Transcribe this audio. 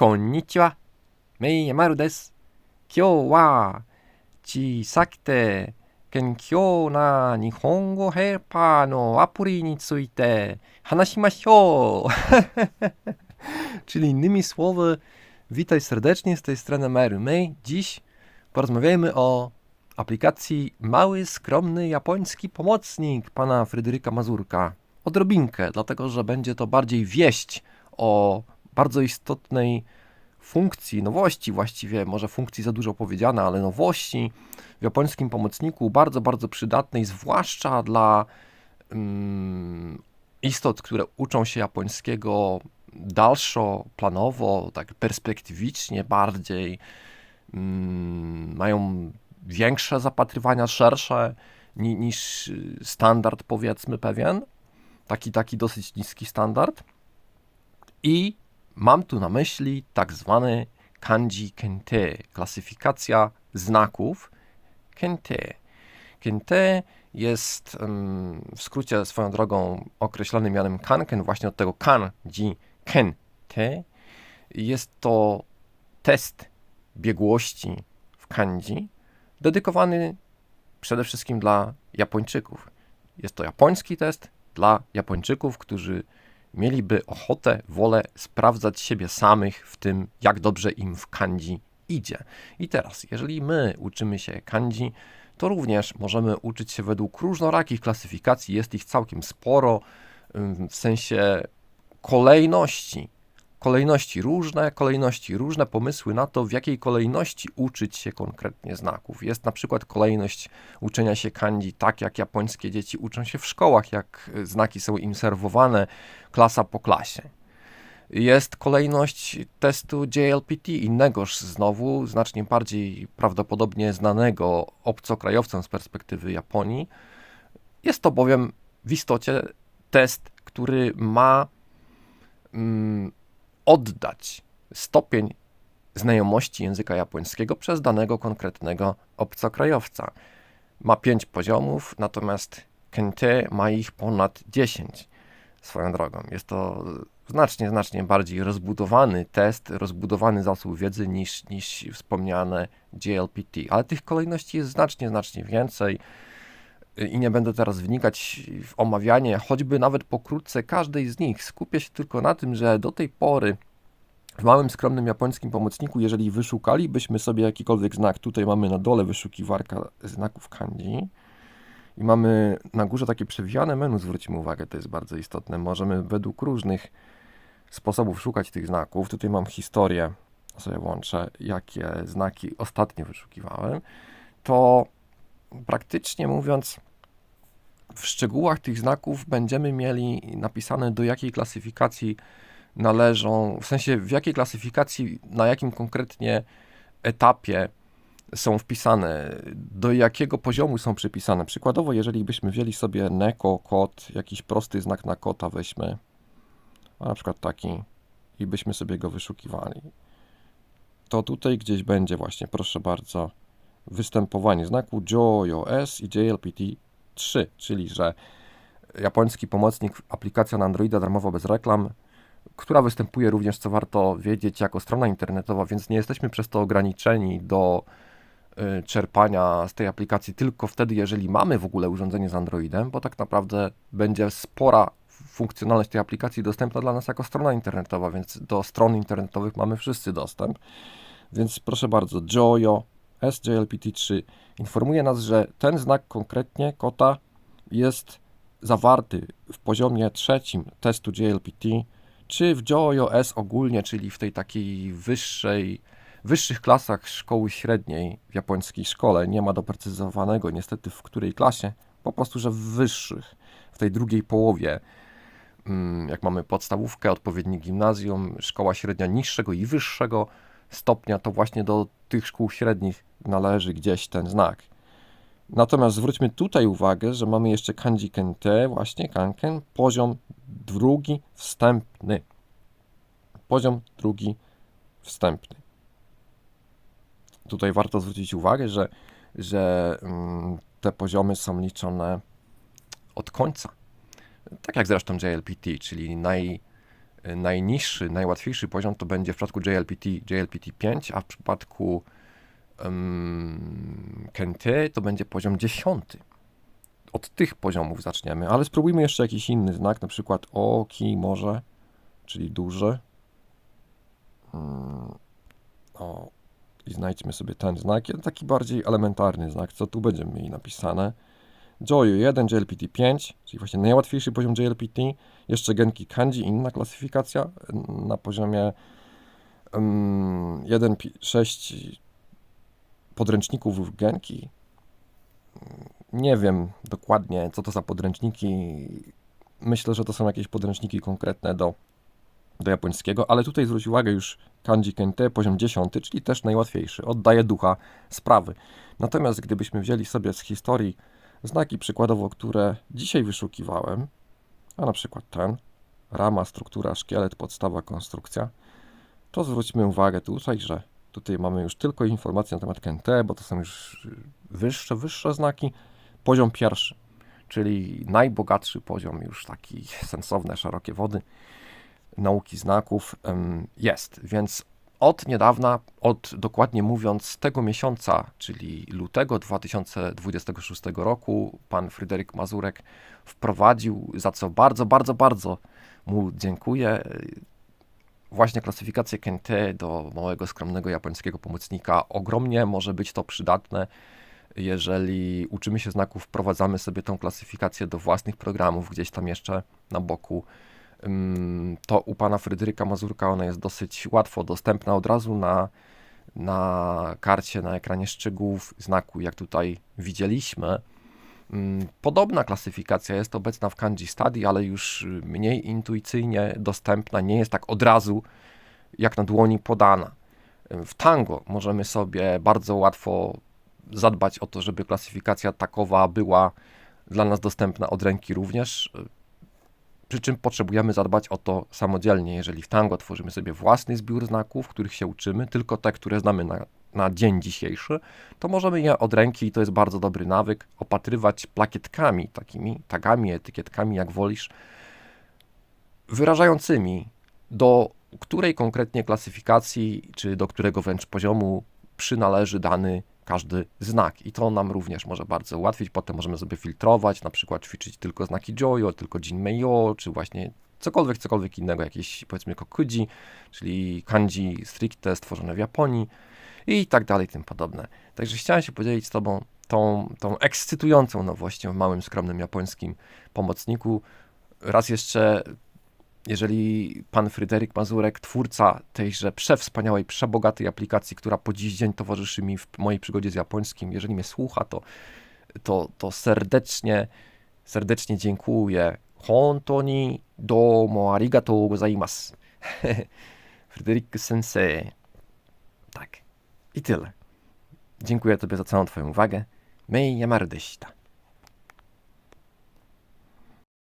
こんにちは。メイヤマルです。今日は小さくて健康な日本語ヘルパーのアプリについて話しましょう。Czyli innymi słowy, witaj serdecznie z tej strony Mary May. Dziś porozmawiajmy o aplikacji Mały, Skromny Japoński Pomocnik pana Fryderyka Mazurka. Odrobinkę, dlatego że będzie to bardziej wieść o bardzo istotnej funkcji, nowości właściwie, może funkcji za dużo powiedziane, ale nowości w japońskim pomocniku, bardzo, bardzo przydatnej, zwłaszcza dla mm, istot, które uczą się japońskiego dalszo, planowo, tak perspektywicznie bardziej, mm, mają większe zapatrywania, szersze ni, niż standard, powiedzmy, pewien. Taki, taki dosyć niski standard. I mam tu na myśli tak zwany kanji kente, klasyfikacja znaków kente. Kente jest w skrócie swoją drogą określony mianem kanken, właśnie od tego kanji kente. Jest to test biegłości w kanji, dedykowany przede wszystkim dla Japończyków. Jest to japoński test dla Japończyków, którzy mieliby ochotę, wolę sprawdzać siebie samych w tym, jak dobrze im w kanji idzie. I teraz, jeżeli my uczymy się kanji, to również możemy uczyć się według różnorakich klasyfikacji, jest ich całkiem sporo, w sensie kolejności. Kolejności różne, kolejności różne, pomysły na to, w jakiej kolejności uczyć się konkretnie znaków. Jest na przykład kolejność uczenia się kanji tak, jak japońskie dzieci uczą się w szkołach, jak y, znaki są im serwowane, klasa po klasie. Jest kolejność testu JLPT, innegoż znowu, znacznie bardziej prawdopodobnie znanego obcokrajowcom z perspektywy Japonii. Jest to bowiem w istocie test, który ma mm, oddać stopień znajomości języka japońskiego przez danego konkretnego obcokrajowca. Ma pięć poziomów, natomiast Kente ma ich ponad 10 swoją drogą. Jest to znacznie, znacznie bardziej rozbudowany test, rozbudowany zasób wiedzy niż, niż wspomniane JLPT, ale tych kolejności jest znacznie, znacznie więcej i nie będę teraz wnikać w omawianie, choćby nawet pokrótce każdej z nich. Skupię się tylko na tym, że do tej pory w małym, skromnym japońskim pomocniku, jeżeli wyszukalibyśmy sobie jakikolwiek znak, tutaj mamy na dole wyszukiwarka znaków kanji i mamy na górze takie przewijane menu, zwróćmy uwagę, to jest bardzo istotne. Możemy według różnych sposobów szukać tych znaków. Tutaj mam historię, sobie włączę, jakie znaki ostatnio wyszukiwałem. To praktycznie mówiąc, w szczegółach tych znaków będziemy mieli napisane, do jakiej klasyfikacji należą, w sensie w jakiej klasyfikacji, na jakim konkretnie etapie są wpisane, do jakiego poziomu są przypisane. Przykładowo, jeżeli byśmy wzięli sobie neko, kot, jakiś prosty znak na kota weźmy, na przykład taki, i byśmy sobie go wyszukiwali, to tutaj gdzieś będzie właśnie, proszę bardzo, występowanie znaku JOS i JLPT 3, czyli że japoński pomocnik, aplikacja na Androida darmowa bez reklam, która występuje również, co warto wiedzieć, jako strona internetowa, więc nie jesteśmy przez to ograniczeni do y, czerpania z tej aplikacji tylko wtedy, jeżeli mamy w ogóle urządzenie z Androidem, bo tak naprawdę będzie spora funkcjonalność tej aplikacji dostępna dla nas jako strona internetowa, więc do stron internetowych mamy wszyscy dostęp. Więc proszę bardzo, Joyo SJLPT3 informuje nas, że ten znak konkretnie kota jest zawarty w poziomie trzecim testu JLPT, czy w Joyo S ogólnie, czyli w tej takiej wyższej, wyższych klasach szkoły średniej w japońskiej szkole. Nie ma doprecyzowanego niestety w której klasie, po prostu, że w wyższych, w tej drugiej połowie mm, jak mamy podstawówkę, odpowiedni gimnazjum, szkoła średnia niższego i wyższego stopnia, to właśnie do tych szkół średnich należy gdzieś ten znak. Natomiast zwróćmy tutaj uwagę, że mamy jeszcze kanji kente, właśnie kanken, poziom drugi wstępny. Poziom drugi wstępny. Tutaj warto zwrócić uwagę, że, że mm, te poziomy są liczone od końca. Tak jak zresztą JLPT, czyli naj, najniższy, najłatwiejszy poziom to będzie w przypadku JLPT JLPT 5, a w przypadku um, to będzie poziom 10. Od tych poziomów zaczniemy, ale spróbujmy jeszcze jakiś inny znak, na przykład oki może, czyli duży. Mm, o, i znajdźmy sobie ten znak, taki bardziej elementarny znak, co tu będziemy mieli napisane. Joyu 1, JLPT 5, czyli właśnie najłatwiejszy poziom JLPT, jeszcze Genki Kanji, inna klasyfikacja na poziomie um, 1.6 podręczników Genki. Nie wiem dokładnie, co to za podręczniki. Myślę, że to są jakieś podręczniki konkretne do, do japońskiego, ale tutaj zwróć uwagę już Kanji Kente, poziom 10, czyli też najłatwiejszy. Oddaje ducha sprawy. Natomiast gdybyśmy wzięli sobie z historii znaki przykładowo, które dzisiaj wyszukiwałem, a na przykład ten, rama, struktura, szkielet, podstawa, konstrukcja, to zwróćmy uwagę tutaj, że tutaj mamy już tylko informacje na temat Kente, bo to są już wyższe, wyższe znaki. Poziom pierwszy, czyli najbogatszy poziom, już taki sensowne, szerokie wody nauki znaków jest. Więc od niedawna, od dokładnie mówiąc tego miesiąca, czyli lutego 2026 roku, pan Fryderyk Mazurek wprowadził, za co bardzo, bardzo, bardzo mu dziękuję, właśnie klasyfikację Kente do małego, skromnego japońskiego pomocnika. Ogromnie może być to przydatne, jeżeli uczymy się znaków, wprowadzamy sobie tą klasyfikację do własnych programów gdzieś tam jeszcze na boku to u pana Fryderyka Mazurka ona jest dosyć łatwo dostępna od razu na, na karcie, na ekranie szczegółów znaku, jak tutaj widzieliśmy. Podobna klasyfikacja jest obecna w Kanji Study, ale już mniej intuicyjnie dostępna, nie jest tak od razu jak na dłoni podana. W Tango możemy sobie bardzo łatwo zadbać o to, żeby klasyfikacja takowa była dla nas dostępna od ręki również przy czym potrzebujemy zadbać o to samodzielnie. Jeżeli w Tango tworzymy sobie własny zbiór znaków, których się uczymy, tylko te, które znamy na, na dzień dzisiejszy, to możemy je od ręki, i to jest bardzo dobry nawyk, opatrywać plakietkami, takimi tagami, etykietkami, jak wolisz, wyrażającymi do której konkretnie klasyfikacji, czy do którego wręcz poziomu przynależy dany każdy znak i to nam również może bardzo ułatwić. Potem możemy sobie filtrować, na przykład ćwiczyć tylko znaki Joyo, tylko Jinmeiyo, czy właśnie cokolwiek, cokolwiek innego, jakieś powiedzmy kokuji, czyli kanji stricte stworzone w Japonii i tak dalej, tym podobne. Także chciałem się podzielić z Tobą tą, tą ekscytującą nowością w małym, skromnym japońskim pomocniku. Raz jeszcze jeżeli pan Fryderyk Mazurek, twórca tejże przewspaniałej, przebogatej aplikacji, która po dziś dzień towarzyszy mi w mojej przygodzie z japońskim, jeżeli mnie słucha, to, to, to serdecznie, serdecznie dziękuję. Hontoni domo arigatou gozaimasu. Fryderyk Sensei. I tyle. Dziękuję Tobie za całą Twoją uwagę. Mei Yamaru deshita.